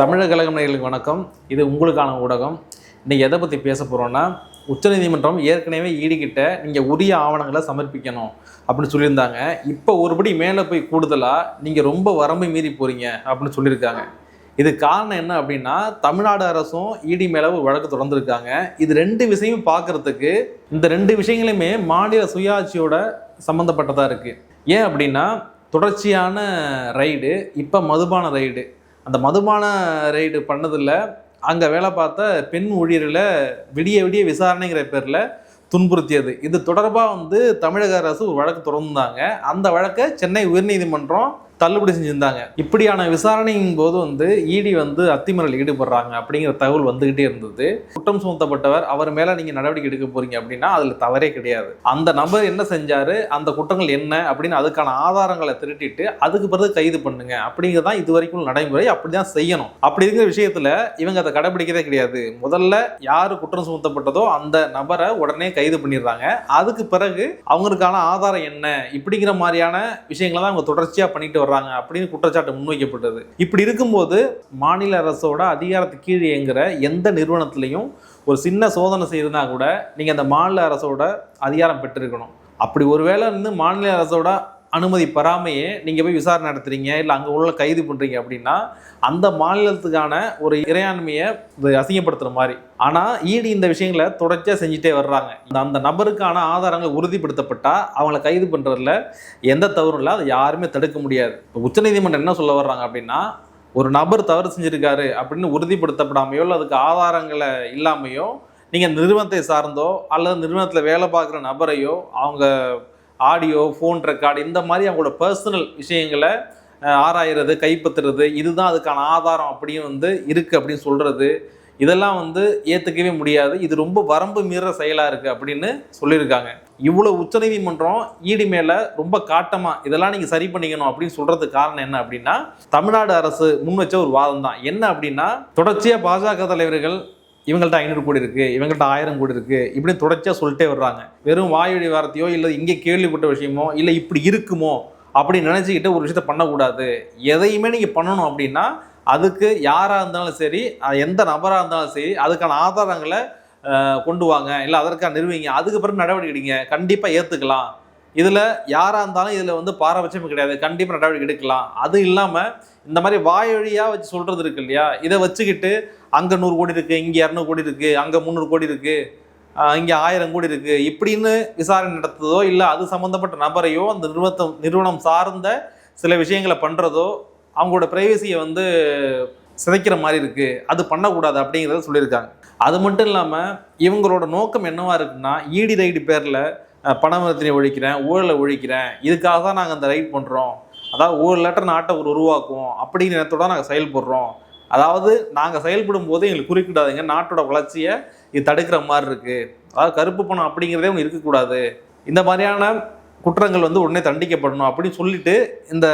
தமிழக கழகம் வணக்கம். இது உங்களுக்கான ஊடகம். இன்றைக்கி எதை பற்றி பேச போகிறோன்னா உச்சநீதிமன்றம் ஏற்கனவே ஈடுகிட்ட நீங்கள் உரிய ஆவணங்களை சமர்ப்பிக்கணும் அப்படின்னு சொல்லியிருந்தாங்க. இப்போ ஒருபடி மேலே போய் கூடுதலாக நீங்கள் ரொம்ப வரம்பு மீறி போகிறீங்க அப்படின்னு சொல்லியிருக்காங்க. இது காரணம் என்ன அப்படின்னா தமிழ்நாடு அரசும் இடி மேலே ஒரு வழக்கு தொடர்ந்துருக்காங்க. இது ரெண்டு விஷயமும் பார்க்கறதுக்கு இந்த ரெண்டு விஷயங்களுமே மாநில சுயாட்சியோட சம்மந்தப்பட்டதாக இருக்குது ஏன் அப்படின்னா தொடர்ச்சியான ரைடு இப்போ மதுபான ரைடு அந்த மதுபான ரைடு பண்ணதில் அங்கே வேலை பார்த்த பெண் ஊழியர்களை விடிய விடிய விசாரணைங்கிற பேரில் துன்புறுத்தியது. இது தொடர்பாக வந்து தமிழக அரசு ஒரு வழக்கு தொடர்ந்தாங்க அந்த வழக்கை சென்னை உயர்நீதிமன்றம் தள்ளுபடி செஞ்சிருந்தாங்க. இப்படியான விசாரணையின் போது வந்து இடி வந்து அத்திமரல் ஈடுபடுறாங்க அப்படிங்கிற தகவல் வந்துகிட்டே இருந்தது. குற்றம் சுமத்தப்பட்டவர் அவர் மேல நீங்க நடவடிக்கை எடுக்க போறீங்க அப்படின்னா அதுல தவறே கிடையாது. அந்த நபர் என்ன செஞ்சாரு அந்த குற்றங்கள் என்ன அப்படின்னு அதுக்கான ஆதாரங்களை திருட்டிட்டு அதுக்கு பிறகு கைது பண்ணுங்க அப்படிங்கிறதான் இது வரைக்கும் நடைமுறை. அப்படிதான் செய்யணும். அப்படி இருக்கிற விஷயத்துல இவங்க அதை கடைபிடிக்கிறதே கிடையாது. முதல்ல யாரு குற்றம் சுமத்தப்பட்டதோ அந்த நபரை உடனே கைது பண்ணிடுறாங்க. அதுக்கு பிறகு அவங்களுக்கான ஆதாரம் என்ன? இப்படிங்கிற மாதிரியான விஷயங்களை தான் அவங்க தொடர்ச்சியா பண்ணிட்டு வர்றாங்க அப்படின்னு குற்றச்சாட்டு முன்வைக்கப்பட்டது. இப்படி இருக்கும்போது மாநில அரசோட அதிகாரத்து கீழ் இயங்குகிற எந்த நிறுவனத்திலையும் ஒரு சின்ன சோதனை செய்யறதுனா கூட நீங்கள் அந்த மாநில அரசோட அதிகாரம் பெற்றிருக்கணும். அப்படி ஒருவேளை வந்து மாநில அரசோட அனுமதி பெறாமையே நீங்கள் போய் விசாரணை நடத்துறீங்க இல்லை அங்கே உள்ள கைது பண்ணுறீங்க அப்படின்னா அந்த மாநிலத்துக்கான ஒரு இறையாண்மையை இது அசிங்கப்படுத்துகிற மாதிரி. ஆனால் ஈடு இந்த விஷயங்களை தொடர்ச்சியாக செஞ்சுட்டே வர்றாங்க. இந்த அந்த நபருக்கான ஆதாரங்கள் உறுதிப்படுத்தப்பட்டால் அவங்கள கைது பண்ணுறதுல எந்த தவறும் இல்லை அதை யாருமே தடுக்க முடியாது. இப்போ உச்சநீதிமன்றம் என்ன சொல்ல வர்றாங்க அப்படின்னா ஒரு நபர் தவறு செஞ்சுருக்காரு அப்படின்னு உறுதிப்படுத்தப்படாமையோ இல்லை அதுக்கு ஆதாரங்களை இல்லாமையோ நீங்கள் நிறுவனத்தை சார்ந்தோ அல்லது நிறுவனத்தில் வேலை பார்க்குற நபரையோ அவங்க ஆடியோ ஃபோன் ரெக்கார்டு இந்த மாதிரி அவங்களோட பர்சனல் விஷயங்களை ஆராயிறது கைப்பற்றுறது இதுதான் அதுக்கான ஆதாரம் அப்படின்னு வந்து இருக்குது அப்படின்னு சொல்கிறது இதெல்லாம் வந்து ஏற்றுக்கவே முடியாது. இது ரொம்ப வரம்பு மீற செயலாக இருக்குது அப்படின்னு சொல்லியிருக்காங்க. இவ்வளோ உச்சநீதிமன்றம் ஈடி மேலே ரொம்ப காட்டமாக இதெல்லாம் நீங்கள் சரி பண்ணிக்கணும் அப்படின்னு சொல்கிறதுக்கு காரணம் என்ன அப்படின்னா தமிழ்நாடு அரசு முன் வச்ச ஒரு வாதம் தான் என்ன அப்படின்னா தொடர்ச்சியாக பாஜக தலைவர்கள் இவங்கள்ட்ட ஐநூறு கோடி இருக்கு இவங்கள்ட்ட ஆயிரம் கோடி இருக்கு இப்படி தொடர்ச்சியாக சொல்லிட்டே வர்றாங்க. வெறும் வாயுடி வார்த்தையோ இல்லை இங்கே கேள்விப்பட்ட விஷயமோ இல்லை இப்படி இருக்குமோ அப்படின்னு நினச்சிக்கிட்டு ஒரு விஷயத்த பண்ணக்கூடாது. எதையுமே நீங்கள் பண்ணணும் அப்படின்னா அதுக்கு யாராக இருந்தாலும் சரி எந்த நபராக இருந்தாலும் சரி அதுக்கான ஆதாரங்களை கொண்டு வாங்க. இல்லை அதற்கான நிறுவிங்க அதுக்கு பிறகு நடவடிக்கை எடுங்க. கண்டிப்பாக ஏற்றுக்கலாம் இதில் யாராக இருந்தாலும் இதில் வந்து பாரபட்சம் கிடையாது. கண்டிப்பாக நடவடிக்கை எடுக்கலாம். அது இல்லாமல் இந்த மாதிரி வாயொழியாக வச்சு சொல்கிறது இருக்கு இல்லையா? இதை வச்சுக்கிட்டு அங்கே நூறு கோடி இருக்குது இங்கே இரநூறு கோடி இருக்குது அங்கே முந்நூறு கோடி இருக்குது இங்கே ஆயிரம் கோடி இருக்குது இப்படின்னு விசாரணை நடத்துதோ இல்லை அது சம்மந்தப்பட்ட நபரையோ அந்த நிறுவனம் நிறுவனம் சார்ந்த சில விஷயங்களை பண்ணுறதோ அவங்களோட ப்ரைவசியை வந்து சிதைக்கிற மாதிரி இருக்குது அது பண்ணக்கூடாது அப்படிங்கிறத சொல்லியிருக்காங்க. அது மட்டும் இல்லாமல் இவங்களோட நோக்கம் என்னவாக இருக்குன்னா ஈடி ரைடு பேரில் பணமரத்தினை ஒழிக்கிறேன் ஊழலை ஒழிக்கிறேன் இதுக்காக தான் நாங்கள் அந்த ரைட் பண்ணுறோம் அதாவது ஊழலற்ற நாட்டை ஒரு உருவாக்குவோம் அப்படிங்கிற நேரத்தோட நாங்கள் செயல்படுறோம். அதாவது நாங்கள் செயல்படும் போது எங்களுக்கு குறிப்பிடாதுங்க நாட்டோட வளர்ச்சியை இது தடுக்கிற மாதிரி இருக்குது அதாவது கருப்பு பணம் அப்படிங்கிறதே ஒன்று இருக்கக்கூடாது. இந்த மாதிரியான குற்றங்கள் வந்து உடனே தண்டிக்கப்படணும் அப்படின்னு சொல்லிட்டு இந்த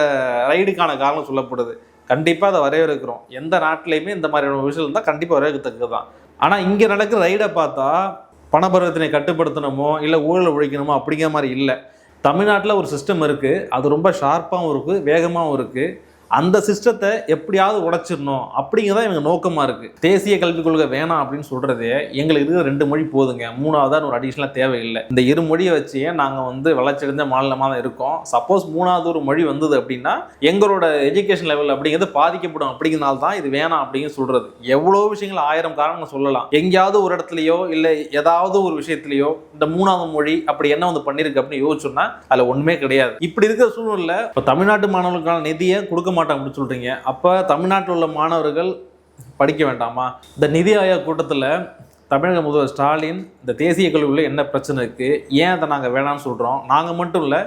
ரைடுக்கான காரணம் சொல்லப்படுது. கண்டிப்பாக அதை வரவேற்கிறோம். எந்த நாட்டிலையுமே இந்த மாதிரியான விஷயம் இருந்தால் கண்டிப்பாக வரவேற்கத்தக்கது தான் ஆனால் இங்கே நடக்கிற ரைடை பார்த்தா பணப்பரிவர்த்தனை கட்டுப்படுத்தணுமோ இல்லை ஊழல் ஒழிக்கணுமோ அப்படிங்கிற மாதிரி இல்லை. தமிழ்நாட்டில் ஒரு சிஸ்டம் இருக்குது அது ரொம்ப ஷார்ப்பாகவும் இருக்குது வேகமாகவும் இருக்குது அந்த சிஸ்டத்தை எப்படியாவது உடைச்சிடணும் அப்படிங்கிறத இவங்க நோக்கமாக இருக்குது தேசிய கல்விக் கொள்கை வேணாம் அப்படின்னு சொல்கிறதே எங்களுக்கு இருக்கிற ரெண்டு மொழி போதுங்க. மூணாவதாக ஒரு அடிஷ்னலாக தேவையில்லை. இந்த இரு மொழியை வச்சே நாங்கள் வந்து வளர்ச்சியடைந்த மாநிலமாக தான் இருக்கோம்? சப்போஸ் மூணாவது ஒரு மொழி வந்தது அப்படின்னா எங்களோட எஜுகேஷன் லெவல் அப்படிங்கிறது பாதிக்கப்படும் அப்படிங்கிறனால தான் இது வேணாம் அப்படின்னு சொல்கிறது எவ்வளோ விஷயங்கள் ஆயிரம் காரணங்கள் சொல்லலாம். எங்கேயாவது ஒரு இடத்துலையோ இல்லை ஏதாவது ஒரு விஷயத்துலையோ இந்த மூணாவது மொழி அப்படி என்ன வந்து பண்ணியிருக்கு அப்படின்னு யோசிச்சோன்னா அதில் ஒன்றுமே கிடையாது. இப்படி இருக்கிற சூழ்நிலை இப்போ தமிழ்நாட்டு மாணவர்களுக்கான நிதியை கொடுக்க மாட்டாங்க அப்படின்னு சொல்கிறீங்க அப்போ தமிழ்நாட்டில் உள்ள மாணவர்கள் படிக்க வேண்டாமா? இந்த நிதி ஆயோக் கூட்டத்தில் தமிழக முதல்வர் ஸ்டாலின் இந்த தேசிய கல்வியில் என்ன பிரச்சனை இருக்குது ஏன் அதை நாங்கள் வேணாம்னு சொல்கிறோம் நாங்கள் மட்டும் இல்லை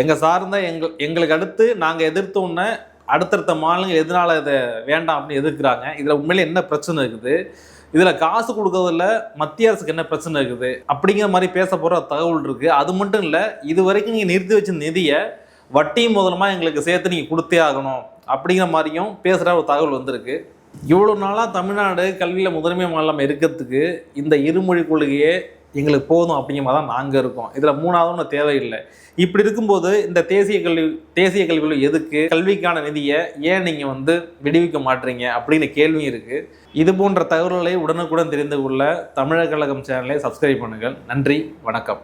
எங்கள் சார்ந்த எங்கள் எங்களுக்கு அடுத்து நாங்கள் எதிர்த்தோன்னே அடுத்தடுத்த மாநிலங்கள் எதனால இதை வேண்டாம் அப்படின்னு எதிர்க்கிறாங்க. இதில் உண்மையில என்ன பிரச்சனை இருக்குது? இதில் காசு கொடுக்கறதுல மத்திய அரசுக்கு என்ன பிரச்சனை இருக்குது? அப்படிங்கிற மாதிரி பேச போகிற தகவல் இருக்குது அது மட்டும் இல்லை இது வரைக்கும் நீங்கள் நிறுத்தி வச்ச நிதியை வட்டி முதலமாக எங்களுக்கு சேர்த்து நீங்கள் கொடுத்தே ஆகணும் அப்படிங்கிற மாதிரியும் பேசுகிற ஒரு தகவல் வந்திருக்கு. இவ்வளோ நாளாக தமிழ்நாடு கல்வியில் முதன்மை மாநிலம் இருக்கிறதுக்கு இந்த இருமொழி கொள்கையே எங்களுக்கு போதும் அப்படிங்கிற மாதிரி தான் நாங்கள் இருக்கோம். இதில் மூணாவது ஒன்று தேவையில்லை. இப்படி இருக்கும்போது இந்த தேசிய கல்வி தேசிய கல்வியில் எதுக்கு கல்விக்கான நிதியை ஏன் நீங்கள் வந்து விடுவிக்க மாட்டீங்க அப்படின்னு கேள்வியும் இருக்குது இது போன்ற தகவல்களை உடனுக்குடன் தெரிந்து கொள்ள தமிழக கழகம் சேனலை சப்ஸ்கிரைப் பண்ணுங்கள். நன்றி வணக்கம்.